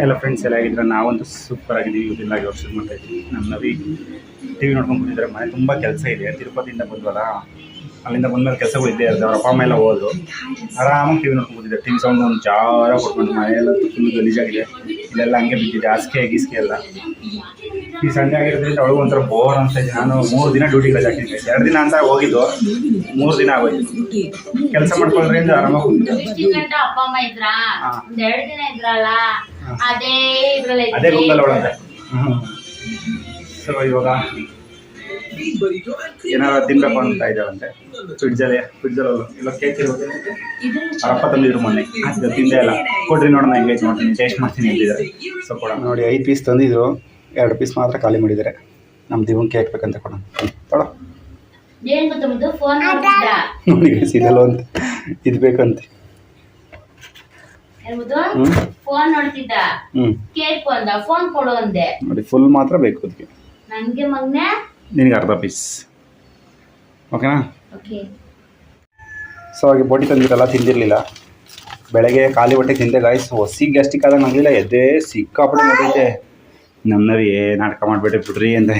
ಎಲ್ಲ ಫ್ರೆಂಡ್ಸ್ ಎಲ್ಲ ಆಗಿದ್ರೆ ನಾವಂತೂ ಸೂಪರ್ ಆಗಿದ್ದೀವಿ. ಇಲ್ಲ ಆಗಿ ವರ್ಷದ ಮಾಡ್ತಾ ಇದ್ದೀವಿ ನಮ್ಮ ನವಿ ಟಿ ವಿ ನೋಡ್ಕೊಂಡು ಬಂದಿದ್ದಾರೆ ಮನೆ ತುಂಬ ಕೆಲಸ ಇದೆ. ತಿರುಪತಿಯಿಂದ ಬಂದ್ವಲ್ಲ, ಅಲ್ಲಿಂದ ಬಂದ್ಮೇಲೆ ಕೆಲಸಗಳು ಇದ್ದೇ ಇರುತ್ತೆ. ಅವ್ರ ಅಪ್ಪ, ಅಮ್ಮ ಎಲ್ಲ ಹೋದ್ರು. ಆರಾಮಾಗಿ ಟಿ ವಿ ನೋಡ್ಕೊಂಡು ಕೂತಿದ್ದೆ ಟಿ ವಿ ಸೌಂಡ್ ಒಂದು ಜಾರ ಕೊಟ್ಕೊಂಡು ಮನೆಯೆಲ್ಲ ತುಂಬ ಗಲೀಜಾಗಿದೆ. ಇಲ್ಲೆಲ್ಲ ಹಂಗೆ ಬಿದ್ದಿದೆ. ಹಾಸಿಗೆ ಗೀಸಿಗೆ ಎಲ್ಲ. ಈ ಸಂಡೆ ಆಗಿರೋದ್ರಿಂದ ಅವಳು ಒಂಥರ ಬೋರ್ ಅಂತ ಇದೆ ನಾನು ಮೂರು ದಿನ ಡ್ಯೂಟಿಗೆ ರಜೆ ಹಾಕಿದ್ದೆ ಎರಡು ದಿನ ಅಂತ ಹೋಗಿದ್ದು. ಮೂರು ದಿನ ಆಗೋಯ್ತು. ಕೆಲಸ ಮಾಡ್ಕೊಳ್ಳೋದ್ರಿಂದ ಆರಾಮಾಗಿ ಅದೇ ರೂಮಲ್ಲಿ ಒಳಗೆ ಸೊ ಇವಾಗ ಏನಾರ ತಿನ್ಬೇಕು ಅಂತ ಇದ್ದಾವಂತೆ. ಫ್ರಿಡ್ಜಲ್ಲಿ ಫ್ರಿಡ್ಜಲ್ಲಿ ಇಲ್ಲ ಕೇಕ್ ಇರುತ್ತೆ. ಅಪ್ಪ ತಂದಿದ್ರು ಮೊನ್ನೆ. ಅದು ತಿಂದೇ ಇಲ್ಲ. ಕೊಡ್ರಿ ನೋಡೋಣ ಎಂಗೇಜ್ ಮಾಡ್ತೀನಿ. ಟೇಸ್ಟ್ ಮಾಡ್ತೀನಿ ಅಂತಿದ್ದಾರೆ. ಸೊ ಕೊಡೋಣ. ನೋಡಿ ಐದು ಪೀಸ್ ತಂದಿದ್ರು. ಎರಡು ಪೀಸ್ ಮಾತ್ರ ಖಾಲಿ ಮಾಡಿದ್ದಾರೆ. ನಮ್ಮ ದಿವನ್ ಕೇಕ್ ಬೇಕಂತ ಕೊಡೋಣ. ತೊಡೋ. ಏನ್ ಗೊತ್ತ ಮುದ್ದು? ಫೋನ್ ಮಾಡ್ತಿದ್ದ ನೋಡಿ ಇದೆಲ್ಲ ಅಂತ. ಇದು ಬೇಕಂತೆ. ಏನ್ ಹ್ಞೂ ಫೋನ್ ನೋಡ್ತಿದ್ದ? ಹ್ಞೂ ಫೋನ್ ಕೊಡು ನೋಡಿ ಫುಲ್ ಮಾತ್ರ ಬೇಕು ಅದಕ್ಕೆ ನನ್ಗೆ ಅರ್ಧ ಪೀಸ್ ಓಕೆನಾ ಓಕೆ ಸೊ ಹಾಗೆ ಬೋಟಿ ತಂದಿರಲ್ಲ ತಿಂದಿರಲಿಲ್ಲ. ಬೆಳಗ್ಗೆ ಖಾಲಿ ಹೊಟ್ಟೆ ತಿಂದೆ ಗಾಯ್ಸ್ ಹೊಸಿ ಗ್ಯಾಸ್ಟಿಕ್ ಆದಂಗಿಲ್ಲ ಆಗಲಿಲ್ಲ. ಎದ್ದೇ ಸಿಕ್ಕಾಪಟ್ಟೆ ನೋಡೈತೆ ನಮ್ಮನವ್ರು ಏ ನಾಟಕ ಮಾಡಿಬಿಟ್ರೆ ಬಿಡ್ರಿ ಅಂತ.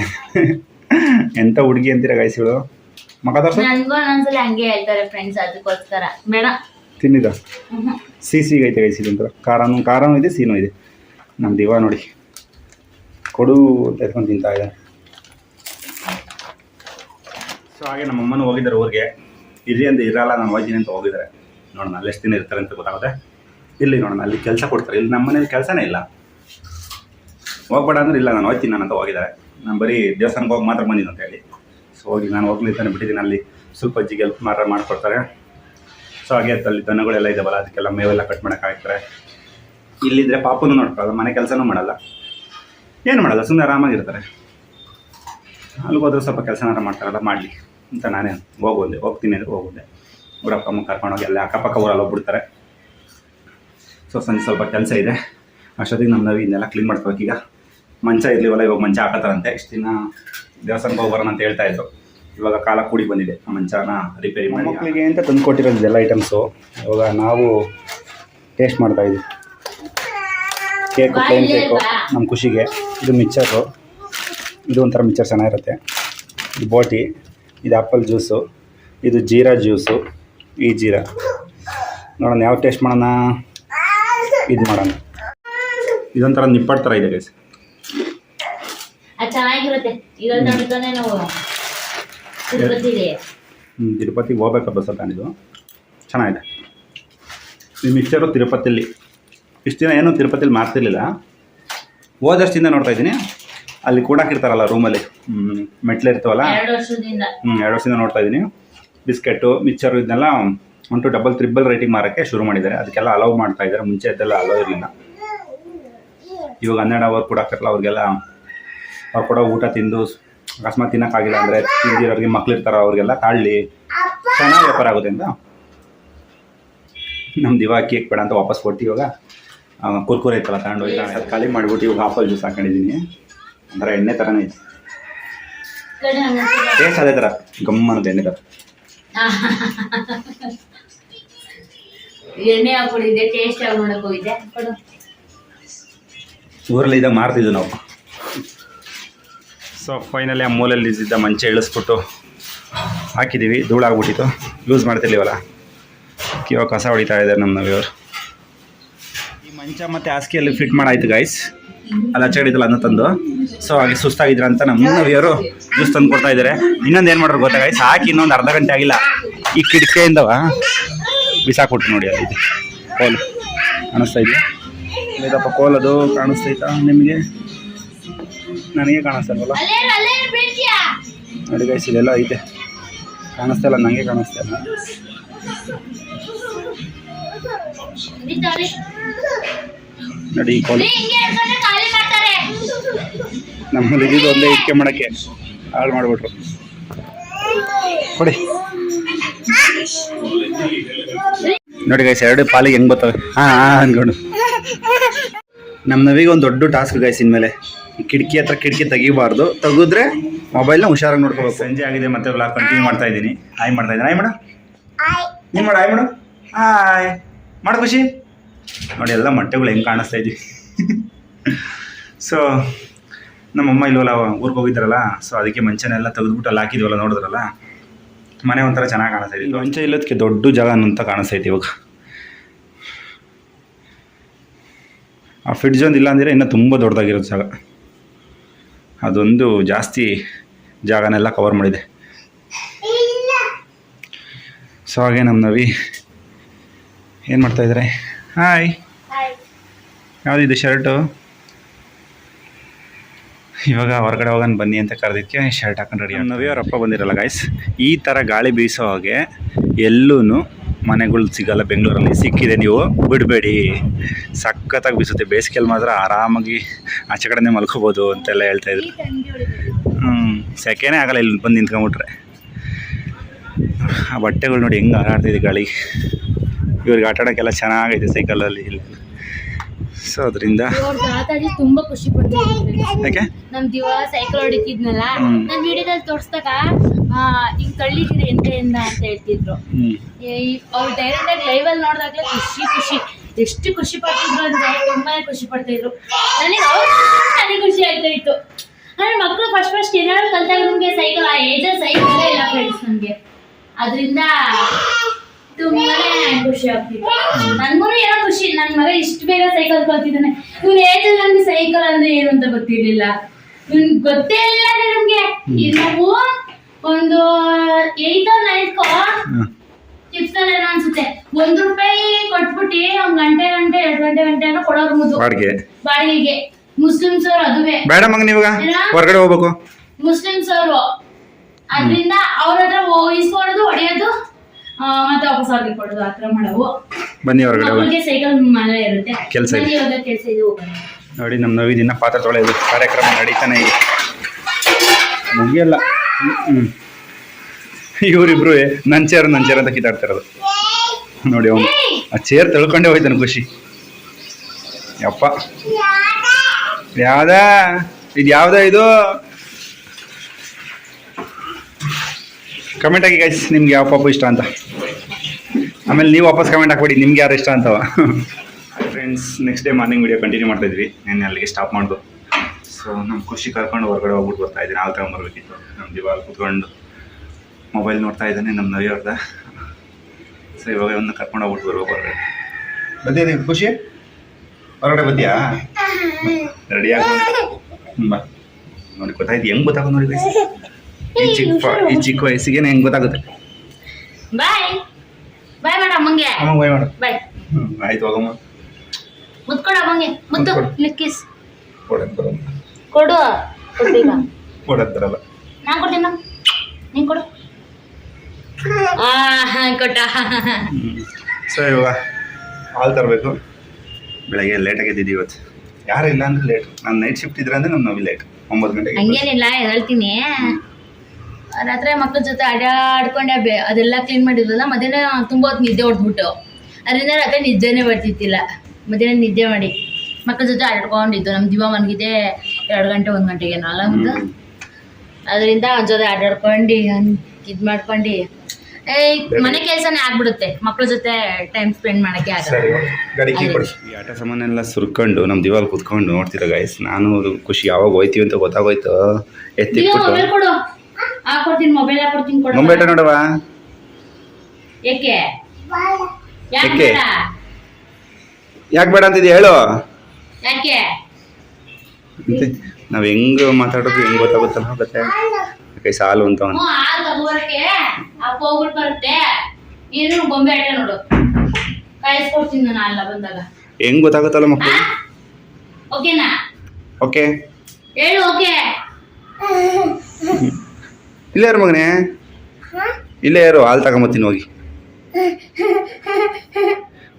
ಎಂಥ ಹುಡುಗಿ ಅಂತೀರ ಗಾಯ್ಸ್ ಇವಳು? ಮಗ ತೋರ್ಸು ನನ್ಗೂ ಒಂದೊಂದ್ಸಲ ಹಂಗೆ ಹೇಳ್ತಾರೆ ಫ್ರೆಂಡ್ಸ್ ಅದಕ್ಕೋಸ್ಕರ ಬೇಡ. ತಿನ್ನಿದ? ಸಿ ಸಿ ಸಿಗೈತೆ ಗೈಸ್ ಅಂತ ಖಾರನೂ ಖಾರನೂ ಇದೆ ಸೀನೂ ಇದೆ. ನಮ್ಮ ದಿವ ನೋಡಿ. ಕೊಡು ಅಂತ ಎತ್ಕೊಂಡು ತಿಂತಾ ಇದೆ ಸೊ ಹಾಗೆ ನಮ್ಮ ಅಮ್ಮನೂ ಹೋಗಿದ್ದಾರೆ ಊರಿಗೆ. ಇರ್ರಿ ಅಂತ ಇರಲ್ಲ ನಾನು ಹೋಗಿದ್ದೀನಿ ಅಂತ ಹೋಗಿದ್ದಾರೆ. ನೋಡೋಣ ಅಲ್ಲಿ ಎಷ್ಟು ದಿನ ಇರ್ತಾರೆ ಅಂತ ಗೊತ್ತಾಗುತ್ತೆ. ಇಲ್ಲಿ ನೋಡೋಣ ಅಲ್ಲಿ ಕೆಲಸ ಕೊಡ್ತಾರೆ. ಇಲ್ಲಿ ನಮ್ಮ ಮನೇಲಿ ಕೆಲಸನೇ ಇಲ್ಲ. ಹೋಗ್ಬೇಡ ಅಂದ್ರೆ ಇಲ್ಲ, ನಾನು ಹೋಗ್ತೀನಿ ನಾನು ಅಂತ ಹೋಗಿದ್ದಾರೆ. ನಾನು ಬರೀ ದೇವಸ್ಥಾನಕ್ಕೆ ಹೋಗಿ ಮಾತ್ರ ಬಂದಿದ್ದು ಅಂತ ಹೇಳಿ. ಸೊ ಹೋಗಿ ನಾನು ಹೋಗ್ಲಿ ತಾನೆ ಬಿಟ್ಟಿದ್ದೀನಿ ಅಲ್ಲಿ. ಸ್ವಲ್ಪ ಅಜ್ಜಿಗೆ ಹೆಲ್ಪ್ ಮಾರ ಮಾಡಿಕೊಡ್ತಾರೆ. ಸೊ ಹಾಗೆ ಅಲ್ಲಿ ದನಗಳೆಲ್ಲ ಇದಾವಲ್ಲ ಅದಕ್ಕೆಲ್ಲ ಮೇವೆಲ್ಲ ಕಟ್ ಮಾಡಕ್ಕೆ ಹಾಕ್ತಾರೆ ಇಲ್ಲಿದ್ರೆ ಪಾಪನೂ ನೋಡ್ಕೊಳ್ಳಲ್ಲ, ಮನೆ ಕೆಲಸನೂ ಮಾಡಲ್ಲ. ಏನು ಮಾಡಲ್ಲ ಸುಮ್ಮನೆ ಆರಾಮಾಗಿರ್ತಾರೆ. ಅಲ್ಲಿಗೆ ಹೋದ್ರೆ ಸ್ವಲ್ಪ ಕೆಲಸನಾರ ಮಾಡ್ತಾರಲ್ಲ, ಮಾಡಲಿ ಅಂತ ನಾನೇ ಹೋಗೋದೆ ಹೋಗ್ತೀನಿ ಅಂದರೆ ಹೋಗೋದೆ ಊರಪ್ಪ ಅಮ್ಮ ಕರ್ಕೊಂಡೋಗಿ ಎಲ್ಲ ಅಕ್ಕಪಕ್ಕ ಊರಲ್ಲಿ ಹೋಗ್ಬಿಡ್ತಾರೆ. ಸೊ ಸಂಜೆ ಸ್ವಲ್ಪ ಕೆಲಸ ಇದೆ. ಅಷ್ಟೊತ್ತಿಗೆ ನಮ್ಮ ನಾವು ಇದನ್ನೆಲ್ಲ ಕ್ಲೀನ್ ಮಾಡ್ಕೋಬೇಕು. ಈಗ ಮಂಚ ಇರಲಿವಲ್ಲ ಇವಾಗ ಮಂಚ ಹಾಕತ್ತಾರಂತೆ. ಇಷ್ಟು ದಿನ ದೇವಸ್ಥಾನಕ್ಕೆ ಹೋಗಿ ಬರೋಣ ಅಂತ ಹೇಳ್ತಾ ಇದ್ರು. ಇವಾಗ ಕಾಲ ಕೂಡಿ ಬಂದಿದೆ. ಆ ಮಂಚನ ರಿಪೇರಿ ಮಾಡಿ. ಮಕ್ಕಳಿಗೆ ಅಂತ ತಂದು ಕೊಟ್ಟಿರೋದು ಇದೆಲ್ಲ ಐಟಮ್ಸು ಇವಾಗ ನಾವು ಟೇಸ್ಟ್ ಮಾಡ್ತಾ ಇದ್ವಿ. ಕೇಕು ಪ್ಲೇನ್ ಕೇಕು ನಮ್ಮ ಖುಷಿಗೆ. ಇದು ಮಿಚ್ಚರು ಇದು ಒಂಥರ ಮಿಚ್ಚರ್ ಚೆನ್ನಾಗಿರುತ್ತೆ. ಇದು ಬೋಟಿ ಇದು ಆ್ಯಪಲ್ ಜ್ಯೂಸು ಇದು ಜೀರಾ ಜ್ಯೂಸು ಈ ಜೀರಾ. ನೋಡೋಣ ಯಾವ ಟೇಸ್ಟ್ ಮಾಡೋಣ? ಇದು ಮಾಡೋಣ. ಇದೊಂಥರ ನಿಪ್ಪಟ್ ಥರ ಇದೆ ಗೈಸ್ ತಿರುಪತಿ ಚೆನ್ನಾಗಿರುತ್ತೆ. ಸರ್ ನಾವು ಹ್ಞೂ ತಿರುಪತಿಗೆ ಹೋಗ್ಬೇಕು ಚೆನ್ನಾಗಿದೆ. ಈ ಮಿಕ್ಸರು ತಿರುಪತಿಲಿ. ಇಷ್ಟು ದಿನ ಏನೂ ತಿರುಪತಿಲಿ ಮಾಡ್ತಿರ್ಲಿಲ್ಲ. ಹೋದಷ್ಟಿಂದ ನೋಡ್ತಾ ಇದ್ದೀನಿ. ಅಲ್ಲಿ ಕೂಡಾಕಿರ್ತಾರಲ್ಲ ರೂಮಲ್ಲಿ ಮೆಟ್ಲು ಇರ್ತವಲ್ಲ. ಹ್ಞೂ ಎರಡು ವರ್ಷದಿಂದ ನೋಡ್ತಾ ಇದ್ದೀನಿ. ಬಿಸ್ಕೆಟ್ಟು ಮಿಕ್ಸರು ಇದನ್ನೆಲ್ಲ one two double triple rating ಮಾರೋಕ್ಕೆ ಶುರು ಮಾಡಿದ್ದಾರೆ. ಅದಕ್ಕೆಲ್ಲ ಅಲೌ ಮಾಡ್ತಾ ಇದ್ದಾರೆ. ಮುಂಚೆ ಅದೆಲ್ಲ ಅಲೌ ಇರಲಿಲ್ಲ. ಇವಾಗ ಹನ್ನೆರಡು ಅವರ್ ಕೂಡಾಕಿರಲ್ಲ ಅವ್ರಿಗೆಲ್ಲ ಅವ್ರು ಕೊಡೋ ಊಟ ತಿಂದು ಅಕಸ್ಮಾತ್ ತಿನ್ನೋಕ್ಕಾಗಿಲ್ಲ ಅಂದರೆ ತಿಂದಿರೋರಿಗೆ ಮಕ್ಳು ಇರ್ತಾರೋ ಅವ್ರಿಗೆಲ್ಲ ತಾಳ್ಲಿ ಚೆನ್ನಾಗಿ ವ್ಯಾಪಾರ ಆಗುತ್ತೆ ಅಂತ. ನಮ್ಮ ದಿವಾ ಕೇಕ್ ಬೇಡ ಅಂತ ವಾಪಸ್ ಕೊಟ್ಟು ಇವಾಗ. ಕುರ್ಕುರೆ ಇತ್ತಲ್ಲ ತಗೊಂಡು ಹೋಗಿ ಅದು ಖಾಲಿ ಮಾಡಿಬಿಟ್ಟು ಇವಾಗ ಆಪಲ್ ಜ್ಯೂಸ್ ಹಾಕೊಂಡಿದ್ದೀನಿ ಒಂಥರ ಎಣ್ಣೆ ಥರನೇ ಇದೆ ಕಡೆ ಟೇಸ್ಟ್ ಅದೇ ಥರ ಗಮ್ಮನದ ಎಣ್ಣೆ ಥರ ಎಣ್ಣೆ ಹಾಕೊಂಡಿದ್ದೆ ಟೇಸ್ಟ್ ಆಗಿ ನೋಡಕ್ ಹೋಗಿದ್ದೆ. ಕೊಡು. ಊರಲ್ಲಿ ಇದ್ದಾಗ ಮಾರ್ತಿದ್ವಿ ನಾವು. ಸೊ ಫೈನಲಿ ಆ ಮೂಲಲ್ಲಿ ಇದ್ದ ಮಂಚೆ ಇಳಿಸ್ಬಿಟ್ಟು ಹಾಕಿದ್ದೀವಿ. ಧೂಳಾಗ್ಬಿಟ್ಟಿತ್ತು. ಯೂಸ್ ಮಾಡ್ತಿರ್ಲಿವಲ್ಲ? ಇವಾಗ ಕಸ ಹೊಡಿತಾ ಇದ್ದಾರೆ ನಮ್ಮ ನವಿಯವರು. ಈ ಮಂಚ ಮತ್ತು ಹಾಸಿಗೆಯಲ್ಲಿ ಫಿಟ್ ಮಾಡಾಯ್ತು ಗಾಯ್ಸ್ ಅಲ್ಲಿ ಆಚೆ ಅನ್ನೋ ತಂದು. ಸೊ ಹಾಗೆ ಸುಸ್ತಾಗಿದ್ರ ಅಂತ ನಮ್ಮ ನವಿಯವರು ಜ್ಯೂಸ್ ತಂದು ಕೊಡ್ತಾ ಇದ್ದಾರೆ. ಇನ್ನೊಂದು ಏನು ಮಾಡೋರು ಗೊತ್ತಾ ಗಾಯ್ಸ್ ಹಾಕಿ ಇನ್ನೊಂದು ಅರ್ಧ ಗಂಟೆ ಆಗಿಲ್ಲ. ಈ ಕಿಟಕಿಯಿಂದವ ಬಿಸಾಕ್ಬಿಟ್ಟು ನೋಡಿ ಅಲ್ಲಿ ಓಲ್ ಕಾಣಿಸ್ತಾ ಇದೆ. ಇದಪ್ಪ ಅದು ಕಾಣಿಸ್ತೈತಾ ನಿಮಗೆ? ನನಗೆ ಕಾಣಿಸ್ತಲ್ವಲ್ಲ? ನೋಡಿ ಗೈಸ್ ಐತೆ. ಕಾಣಿಸ್ತಾ ಇಲ್ಲ ನನಗೆ ಕಾಣಿಸ್ತಾ ಇಲ್ಲ. ನೋಡಿ ಕೋಲು ನಮ್ಮಲ್ಲಿ ಇದ್ದಿದ್ದು ಒಂದೇ ಇಟ್ಕೆ ಮಾಡೋಕ್ಕೆ ಹಾಳು ಮಾಡಿಬಿಟ್ರು. ಕೊಡಿ. ನೋಡಿ ಗೈಸ್ ಎರಡು ಪಾಲಿಗೆ ಹೆಂಗೆ ಬರ್ತವೆ ಹಾಂ ಹಾಂ ಅನ್ಕೊಂಡು. ನಮ್ಮ ನವಿಗೆ ಒಂದು ದೊಡ್ಡ ಟಾಸ್ಕ್ ಗೈಸ್ ಇನ್ಮೇಲೆ. ಈ ಕಿಟಕಿ ಹತ್ರ ಕಿಟಕಿ ತೆಗಿಬಾರ್ದು. ತೆಗೆದ್ರೆ ಮೊಬೈಲ್ನ ಹುಷಾರಾಗಿ ನೋಡ್ಕೋಬೇಕು. ಸಂಜೆ ಆಗಿದೆ ಮತ್ತೆ ಬ್ಲಾಗ್ ಕಂಟಿನ್ಯೂ ಮಾಡ್ತಾ ಇದ್ದೀನಿ. ಹಾಯ್ ಮಾಡ್ತಾ ಇದ್ದೀನಿ. ಹಾಯ್ ಮೇಡಮ್ ನೀನು ಮಾಡು ಹಾಯ್ ಮೇಡಮ್ ಹಾಯ್ ಮಾಡು ಖುಷಿ. ನೋಡಿ ಎಲ್ಲ ಮೊಟ್ಟೆಗಳು ಹೆಂಗೆ ಕಾಣಿಸ್ತಾ ಇದ್ವಿ ಸೊ ನಮ್ಮಮ್ಮ ಇಲ್ವಲ್ಲ ಊರಿಗೆ ಹೋಗಿದ್ರಲ್ಲ ಸೊ ಅದಕ್ಕೆ ಮಂಚನೆಲ್ಲ ತೆಗೆದ್ಬಿಟ್ಟು ಅಲ್ಲಿ ಹಾಕಿದ್ವಲ್ಲ ನೋಡಿದ್ರಲ್ಲ. ಮನೆ ಒಂಥರ ಚೆನ್ನಾಗಿ ಕಾಣಿಸ್ತಾ ಇದೆ ಮಂಚ ಇಲ್ಲದಕ್ಕೆ ದೊಡ್ಡ ಜಾಗ ಅಂತ ಕಾಣಿಸ್ತೈತೆ ಇವಾಗ. ಆ ಫ್ರಿಡ್ಜ್ ಒಂದು ಇಲ್ಲ ಅಂದರೆ ಇನ್ನೂ ತುಂಬ ದೊಡ್ಡದಾಗಿರೋ ಜಾಗ. ಅದೊಂದು ಜಾಸ್ತಿ ಜಾಗನೆಲ್ಲ ಕವರ್ ಮಾಡಿದೆ. ಸೊ ಹಾಗೆ ನಮ್ಮ ನವಿ ಏನು ಮಾಡ್ತಾಯಿದ್ದಾರೆ ಹಾಯ್ ಯಾವುದಿದೆ ಶರ್ಟು ಇವಾಗ ಹೊರಗಡೆ ಹೋಗೋಣ ಬನ್ನಿ ಅಂತ ಕರೆದಿದ್ದಕ್ಕೆ ಶರ್ಟ್ ಹಾಕೊಂಡು ರೆಡಿ ನವಿ ಅವ್ರ ಅಪ್ಪ ಬಂದಿರಲ್ಲ ಗಾಯ್ಸ್ ಈ ಥರ ಗಾಳಿ ಬೀಸೋ ಹಾಗೆ ಎಲ್ಲೂ ಮನೆಗಳು ಸಿಗಲ್ಲ ಬೆಂಗಳೂರಲ್ಲಿ. ಸಿಕ್ಕಿದೆ ನೀವು ಬಿಡಬೇಡಿ. ಸಖತ್ತಾಗಿ ಬೀಸುತ್ತೆ. ಬೇಸಿಗೆಯಲ್ಲಿ ಮಾತ್ರ ಆರಾಮಾಗಿ ಆಚೆ ಕಡೆನೇ ಮಲ್ಕೋಬೋದು ಅಂತೆಲ್ಲ ಹೇಳ್ತಾ ಇದ್ರು. ಹ್ಞೂ ಸೆಕೆನೇ ಆಗಲ್ಲ ಇಲ್ಲಿ ಬಂದು ನಿಂತ್ಕೊಂಬಿಟ್ರೆ. ಆ ಬಟ್ಟೆಗಳು ನೋಡಿ ಹೆಂಗೆ ಹಾರಾಡ್ತಿದೆ ಗಾಳಿ. ಇವ್ರಿಗೆ ಆಟಾಡೋಕ್ಕೆಲ್ಲ ಚೆನ್ನಾಗೈತೆ ಸೈಕಲಲ್ಲಿ. ಇಲ್ಲಿ ಸೊ ಅದರಿಂದ ತುಂಬಾ ಖುಷಿ ಪಡ್ತಿದ್ರು ಯಾಕೆ? ನಮ್ ದಿವ ಸೈಕಲ್ ಹೊಡಿತಿದ್ನಲ್ಲ? ನಾನು ವಿಡಿಯೋದಲ್ಲಿ ತೋರಿಸ್ದಾಗ ಆ, ಹಿಂಗ್ ಎಂತ ಎಂತೆಯಿಂದ ಅಂತ ಹೇಳ್ತಿದ್ರು. ಅವ್ರು ಡೈರೆಕ್ಟ್ ಆಗಿ ಲೈವ್ ಅಲ್ಲಿ ನೋಡಿದಾಗ್ಲೇ ಖುಷಿ ಖುಷಿ. ಎಷ್ಟು ಖುಷಿ ಪಡ್ತಿದ್ರು ಅಂದ್ರೆ ತುಂಬಾನೇ ಖುಷಿ ಪಡ್ತಿದ್ರು. ನನಗೆ ಅವ್ರು ನನಗೆ ಖುಷಿ ಆಗ್ತಾ ಇತ್ತು. ಅಂದ್ರೆ ಮಕ್ಕಳು ಫಸ್ಟ್ ಫಸ್ಟ್ ಏನಾದ್ರು ಕಲ್ತಾಗ ನಮ್ಗೆ ಸೈಕಲ್ ಆ ಏಜ್ ಸೈಕಲ್ ಇಲ್ಲ ಫ್ರೆಂಡ್ಸ್ ನಮ್ಗೆ. ಅದರಿಂದ ತುಂಬಾನೇ ಖುಷಿ ಆಗ್ತಿತ್ತು. ನನ್ಗೂ ಏನೋ ಖುಷಿ. ನನ್ ಮಗ ಇಷ್ಟು ಬೇಗ ಸೈಕಲ್ ಕಲ್ತಿದ್ದಾನೆ ಇವ್ನ ಏಜ್ ನಮ್ಗೆ ಸೈಕಲ್ ಅಂದ್ರೆ ಏನು ಅಂತ ಗೊತ್ತಿರ್ಲಿಲ್ಲ. ಇವ್ನ್ ಗೊತ್ತೇ ಇಲ್ಲ ನಮ್ಗೆ ಇದು ನಾವು ಒಂದು ಏಯ್ತ್ ನೈನ್ತ್ಕೋ ಚಿಪ್ಸಲ್ಲಿ ಏನೋ ಅನ್ಸುತ್ತೆ. ಒಂದ್ ರೂಪಾಯಿ ಕೊಟ್ಬಿಟ್ಟು ಒಂದ್ ಗಂಟೆ ಗಂಟೆ ಎರಡ್ ಗಂಟೆ ಗಂಟೆ ಏನೋ ಕೊಡೋರು ಮುದ್ದು. ಬಾಡಿಗೆ. ಬಾಡಿಗೆಗೆ. ಮುಸ್ಲಿಮ್ಸ್ ಅವ್ರು ಅದುವೇ. ಬೇಡ ಮಗ ನೀವಾಗ. ಹೊರಗಡೆ ಹೋಗ್ಬೇಕು. ಮುಸ್ಲಿಮ್ಸ್ ಅವರು ಅದ್ರಿಂದ ಅವ್ರ ಹತ್ರ ಇಸ್ಕೊಳ್ಳೋದು ಹೊಡೆಯೋದು ಮತ್ತೆ ವಾಪಸ್ ಅವ್ರಿಗೆ ಕೊಡೋದು ಆ ಥರ ಮಾಡೋವು. ಬನ್ನಿ ಹೊರಗಡೆ ಮಕ್ಕಳಿಗೆ ಸೈಕಲ್ ಮನೆ ಇರುತ್ತೆ. ಕೆಲ್ಸ ಇದೆ. ಇವಾಗ ಕೆಲ್ಸ ಇದೆ ನೋಡಿ ನಮ್ಮ ನವಿ ದಿನ ಪಾತ್ರ ತೊಳೆಯೋದು ಕಾರ್ಯಕ್ರಮ ನಡೀತಾನೆ ಇದೆ. ಮುಗಿಯಲ್ಲ. ಹ್ಞೂ ಇವರಿಬ್ರು ನನ್ನ ಚೇರ್ ನನ್ನ ಚೇರ್ ಅಂತ ಕಿತ್ತಾಡ್ತಿರೋದು ನೋಡಿ ಅವನು. ಆ ಚೇರ್ ತಳ್ಕೊಂಡೆ ಹೋಯ್ತಾನೆ ಖುಷಿ. ಯಪ್ಪ. ಯಾವ್ದ? ಇದು ಯಾವ್ದ ಇದು? ಕಮೆಂಟ್ ಹಾಕಿ ಗೈಸ್ ನಿಮ್ಗೆ ಯಾವ ಪಾಪು ಇಷ್ಟ ಅಂತ? ಆಮೇಲೆ ನೀವು ವಾಪಸ್ ಕಮೆಂಟ್ ಹಾಕ್ಬಿಡಿ ನಿಮ್ಗೆ ಯಾರು ಇಷ್ಟ ಅಂತವ friends next day morning video continue ಮಾಡ್ತಾ ಇದ್ವಿ. ನಾನು ಅಲ್ಲಿಗೆ ಸ್ಟಾಪ್ ಮಾಡ್ದು. ಸೊ ನಮ್ಮ ಖುಷಿ ಕರ್ಕೊಂಡು ಹೊರಗಡೆ ಹೋಗ್ಬಿಟ್ಟು ಬರ್ತಾ ಇದ್ದೀನಿ. ಹಾಲು ಬರಬೇಕಿತ್ತು ನಮ್ಮ ದಿವಾಲ್ ಕೂತ್ಕೊಂಡು ಮೊಬೈಲ್ ನೋಡ್ತಾ ಇದ್ದಾನೆ ನಮ್ಮ ನವಿ ಅವ್ರದ ಸೊ ಇವಾಗ ಒಂದು ಕರ್ಕೊಂಡು ಹೋಗ್ಬಿಟ್ಟು ಬರ್ಬೇಕು ಹೊರಗಡೆ. ನೀವು ಖುಷಿ? ಹೊರಗಡೆ ಬದ್ಯಾ? ರೆಡಿ ಆಗ ಬಾ. ನೋಡಿ ಗೊತ್ತಾಯ್ತು. ಹೆಂಗ್ ಗೊತ್ತಾಗ ನೋಡಿ. ಈ ಚಿಕ್ಕ ಈ ಚಿಕ್ಕ ವಯಸ್ಸಿಗೆ ಹೆಂಗ್ ಗೊತ್ತಾಗುತ್ತೆ. ಬಾಯ್ ಬಾಯ್ ಮಾಡ ಅಮ್ಮಂಗೆ. ಅಮ್ಮ ಬಾಯ್ ಮಾಡು. ಬಾಯ್ ಹ್ಞೂ ಆಯ್ತು ಹೋಗಮ್ಮ. ಮುತ್ಕೊಡ ಅಮ್ಮಂಗೆ. ಮುತ್ತು. ನಿಕ್ಕಿಸ್ ಬರಲ್ಲ ಕೊಡು ಕೊಡ್ತೀನ ಕೊಡೋದು ನಾನು ನಾನ್ ಕೊಡ್ತೀನಿ ನೀನ್ ಕೊಡು. ಆ ಕೊಟ್ಟ. ಸೊ ಇವಾಗ ಹಾಲು ತರಬೇಕು. ಬೆಳಗ್ಗೆ ಲೇಟಾಗಿ ಎದ್ದಿದ್ದೀವಿ ಇವತ್ತು. ಯಾರು ಇಲ್ಲ ಅಂದ್ರೆ ಲೇಟ್ ನಾನು ನೈಟ್ ಶಿಫ್ಟ್ ಇದ್ರೆ ಅಂದ್ರೆ ನಮ್ಮ ನವಿ ಲೇಟ್ ಒಂಬತ್ತು ಗಂಟೆಗೆ ಹಂಗೇನಿಲ್ಲ ಹೇಳ್ತೀನಿ. ರಾತ್ರಿ ಮಕ್ಕಳ ಜೊತೆ ಅಡ್ಡಾಡ್ಕೊಂಡೆ ಬೆ ಅದೆಲ್ಲ ಕ್ಲೀನ್ ಮಾಡಿದ್ರಲ್ಲ ಮಧ್ಯಾಹ್ನ ತುಂಬ ಹೊತ್ತು ನಿದ್ದೆ ಹೊಡೆದ್ಬಿಟ್ಟು. ಅದರಿಂದ ರಾತ್ರಿ ನಿದ್ದೆನೇ ಬರ್ತಿತ್ತಿಲ್ಲ ಮಧ್ಯಾಹ್ನ ನಿದ್ದೆ ಮಾಡಿ ಮಕ್ಕಳ ಜೊತೆ ಆಟಾಡ್ಕೊಂಡಿದ್ದು ನಮ್ಮ ದಿವ ಮನಗಿದೆ ಎರಡು ಗಂಟೆ ಒಂದು ಗಂಟೆಗೆ ನಾಲ್ಕು. ಅದರಿಂದ ಅವ್ನ ಜೊತೆ ಆಟಾಡ್ಕೊಂಡು ಇದು ಮಾಡ್ಕೊಂಡು. ಏಯ್ ಮನೆ ಕೆಲಸನೇ ಆಗ್ಬಿಡುತ್ತೆ ಮಕ್ಕಳ ಜೊತೆ ಟೈಮ್ ಸ್ಪೆಂಡ್ ಮಾಡೋಕ್ಕೆ ಆಗಲ್ಲ. ಈ ಆಟ ಸಾಮಾನೆಲ್ಲ ಸುರ್ಕೊಂಡು ನಮ್ಮ ದಿವಾಲ್ ಕುತ್ಕೊಂಡು ನೋಡ್ತಿದ್ದ ಗಾಯ್ಸ್ ನಾನು ಅದು ಖುಷಿ ಯಾವಾಗ ಹೋಯ್ತೀವಿ ಅಂತ ಗೊತ್ತಾಗೋಯ್ತು. ಎತ್ತಿ ಹಾಕೊಡ್ತೀನಿ ಮೊಬೈಲ್ ಹಾಕೊಡ್ತೀನಿ ಕೊಡು. ಮುಂಬೇಟ ನೋಡವ ಏಕೆ? ಯಾಕೆ ಏಕೆ? ಬೇಡ? ಯಾಕೆ ಬೇಡ ಅಂತಿದ್ಯಾ? ಹೇಳು. ಯಾಕೆ? ಮತ್ತೆ ನಾವು ಹೆಂಗ್ ಮಾತಾಡೋದು ಹೆಂಗ್ ಗೊತ್ತಾಗುತ್ತಲ್ಲ ಗೊತ್ತೆ. ಕೈ ಸಾಲು ಅಂತ ಅವ್ನು. ಹ್ಞೂ ಹಾಲು ತಗೋಬರಕ್ಕೆ ಅಪ್ಪ ಹೋಗ್ಬಿಟ್ಟು ಬರುತ್ತೆ. ನೀನು ಬೊಂಬೆ ಆಟ ನೋಡು. ಕಾಯಿಸ್ಕೊಡ್ತೀನಿ ನಾನು ಅಲ್ಲ ಬಂದಾಗ. ಹೆಂಗ್ ಗೊತ್ತಾಗುತ್ತಲ್ಲ ಮಕ್ಕಳು ಓಕೆನಾ? ಓಕೆ. ಹೇಳು ಓಕೆ. ಇಲ್ಲೇ ಯಾರು ಮಗನೇ. ಇಲ್ಲೇ ಯಾರು ಹಾಲು ತಗೊಂಬತ್ತೀನಿ ಹೋಗಿ.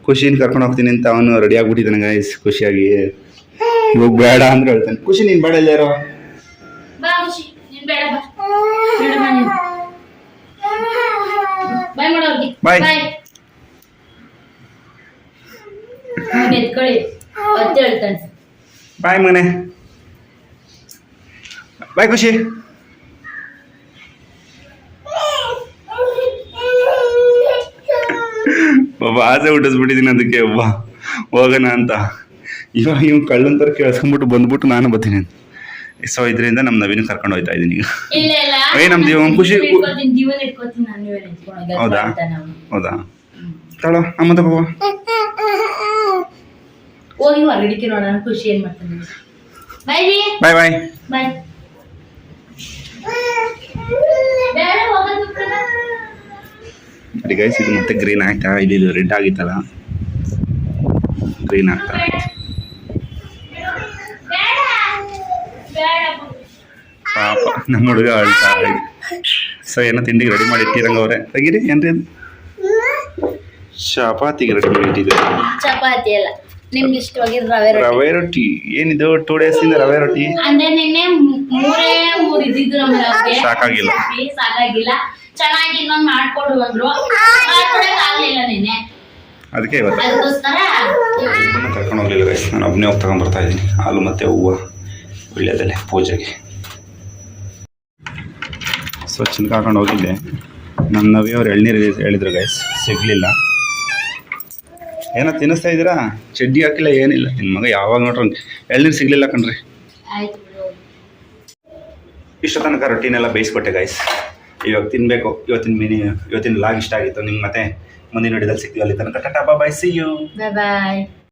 ಖುಷಿನ ಕರ್ಕೊಂಡು ಹೋಗ್ತೀನಿ ಅಂತ ಅವನು ರೆಡಿ ಆಗ್ಬಿಟ್ಟಿದ್ದಾನೆ ಗಾಯ್ಸ್ ಖುಷಿಯಾಗಿ. ಇವಾಗ ಬೇಡ ಅಂದ್ರೆ ಹೇಳ್ತಾನೆ. ಖುಷಿ ನೀನು ಬೇಡ ಇಲ್ಲ ಯಾರು ಬಾ ಖುಷಿ ನೀನ್ ಬೇಡ ಬಾ. ಬೇಡ ಬಾ ನೀನು. ಬಾಯ್ ಬಾಯ್ ಮಗನೇ. ಬಾಯ್ ಖುಷಿ. ಒಬ್ಬ ಆಸೆ ಹುಟ್ಟಿಸ್ಬಿಟ್ಟಿದ್ದೀನಿ ಅದಕ್ಕೆ ಒಬ್ಬ ಹೋಗೋಣ ಅಂತ. ಇವಾಗ ಇವ್ ಕಳ್ಳಂತರ ಕೇಳಿಸ್ಕೊಂಡ್ಬಿಟ್ಟು ಬಂದ್ಬಿಟ್ಟು ನಾನು ಬರ್ತೀನಿ ಅಂತ. ಸೊ ಇದರಿಂದ ನಮ್ಮ ನವೀನ್ ಕರ್ಕೊಂಡು ಹೋಗ್ತಾ ಇದ್ದೀನಿ ಈಗ. ಏ, ನಮ್ದು ಇವಾಗ ಖುಷಿ- ಹೌದಾ? ಹೌದಾ? ತಳ ಅಮ್ಮ ತಗೋ ಹೋಗಿ ಹೊರಗಡಿಕೆ ನೋಡೋಣ ಖುಷಿ ಏನ್ ಮಾಡ್ತಾನೆ ಬಾಯ್ ಬಾಯ್ ಬಾಯ್ ಬಾಯ್ ಬೇಡ ಹೋಗೋದು ನೋಡಿ ಗೈಸ್ ಇದು ಮತ್ತೆ ಗ್ರೀನ್ ಆಯ್ತಾ? ಇದು ಇದು ರೆಡ್ ಆಗಿತ್ತಲ್ಲ? ಗ್ರೀನ್ ಆಗ್ತಾ? ಪಾಪ ನಮ್ಮ ಹುಡುಗ ಅಳ್ತಾ ಸೊ ಏನೋ ತಿಂಡಿಗೆ ರೆಡಿ ಮಾಡಿ ಇಟ್ಟಿರಂಗ ಅವ್ರೆ? ತೆಗೀರಿ ಏನ್ರಿ ಚಪಾತಿಗೆ ರೆಡಿ ಮಾಡಿ ಇಟ್ಟಿದ್ದಾರೆ? ಚಪಾತಿ ಅಲ್ಲ ನಿಮ್ಗೆ ಇಷ್ಟವಾಗಿರೋ ರವೆ ರೊಟ್ಟಿ. ರವೆ ರೊಟ್ಟಿ. ಏನಿದು? ಟೂ ಡೇಸ್ ಇಂದ ರವೆ ರೊಟ್ಟಿ? ಅಂದ್ರೆ ನಿನ್ನೆ ಮೂ- ಮೂರೇ ಮೂರ್ ಇದ್ದಿದ್ದು ನಮ್ಗೆ. ಸಾಕಾಗಿಲ್ಲ. ಸಾಕಾಗಿಲ್ಲ. ಚೆನ್ನಾಗಿ ಇನ್ನೊಂದು ಮಾಡ್ಕೊಡು ಅಂದ್ರು. ಮಾಡ್ಕೊಡಕ್ ಆಗ್ಲಿಲ್ಲ ನಿನ್ನೆ. ಅದಕ್ಕೆ ಇವತ್ತು. ಅದಕ್ಕೋಸ್ಕರ ಕರ್ಕೊಂಡು ಹೋಗ್ಲಿಲ್ಲ ಗೈಸ್ ನಾನು ಒಬ್ಬನೇ ಹೋಗಿ ತಗೊಂಡ್ಬರ್ತಾ ಇದ್ದೀನಿ. ಹಾಲು ಮತ್ತೆ ಹೂವು ಒಳ್ಳೆಯದಲ್ಲೇ ಪೂಜೆಗೆ. ಸೊ ಕರ್ಕೊಂಡು ಹಾಕೊಂಡು ಹೋಗಿದ್ದೆ. ನನ್ನ ನವಿಯವ್ರು ಎಳ್ನೀರು ಹೇಳಿದ್ರು ಗೈಸ್ ಸಿಗಲಿಲ್ಲ. ಏನೋ ತಿನ್ನಿಸ್ತಾ ಇದ್ದೀರಾ? ಚಡ್ಡಿ ಹಾಕಿಲ್ಲ ಏನಿಲ್ಲ. ನಿಮ್ಮ ಮಗ ಯಾವಾಗ ನೋಡ್ರಿ ಎಳ್ನೀರು ಸಿಗಲಿಲ್ಲ ಕಣ್ರಿ. ಇಷ್ಟ ತನಕ ರೊಟ್ಟಿನೆಲ್ಲ ಬೇಯಿಸ್ಕೊಟ್ಟೆ ಗೈಸ್ ಇವಾಗ ತಿನ್ನಬೇಕು ಇವತ್ತಿನ ಮಿನಿ, ಇವತ್ತಿನ ಲಾಗ್ ಇಷ್ಟ ಆಗಿತ್ತು. ನಿಮ್ಗೆ ಮತ್ತೆ ಮುಂದಿನ ವಿಡಿಯೋದಲ್ಲಿ ಸಿಗ್ತೀವಿ. ಅಲ್ಲಿ ತನಕ tata bye see you bye